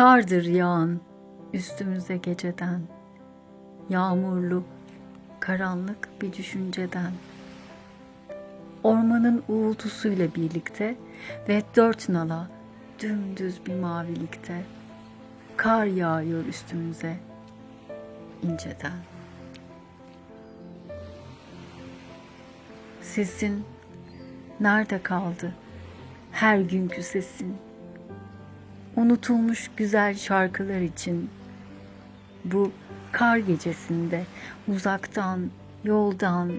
Kardır yağan üstümüze geceden, yağmurlu, karanlık bir düşünceden. Ormanın uğultusuyla birlikte ve dört nala dümdüz bir mavilikte kar yağıyor üstümüze inceden. Sesin nerede kaldı? Her günkü sesin. Unutulmuş güzel şarkılar için bu kar gecesinde uzaktan, yoldan,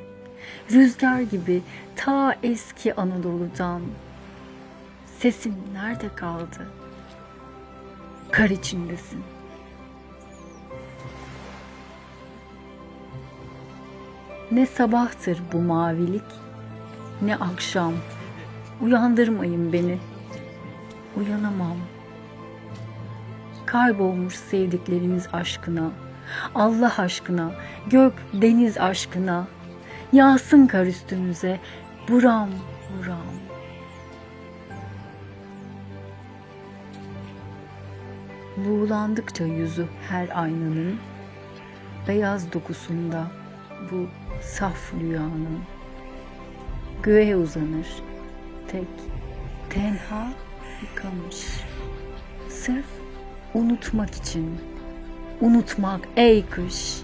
rüzgar gibi ta eski Anadolu'dan sesin nerede kaldı? Kar içindesin. Ne sabahtır bu mavilik, ne akşam. Uyandırmayın beni. Uyanamam. Kaybolmuş sevdiklerimiz aşkına, Allah aşkına, gök deniz aşkına. Yağsın kar üstümüze, buram buram. Buğulandıkça yüzü her aynanın, beyaz dokusunda bu saf rüyanın. Göğe uzanır, tek, tenha yıkamış. Sırf unutmak için, unutmak ey kış,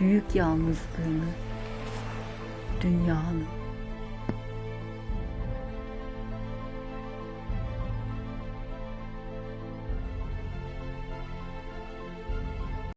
büyük yalnızlığını, dünyanın.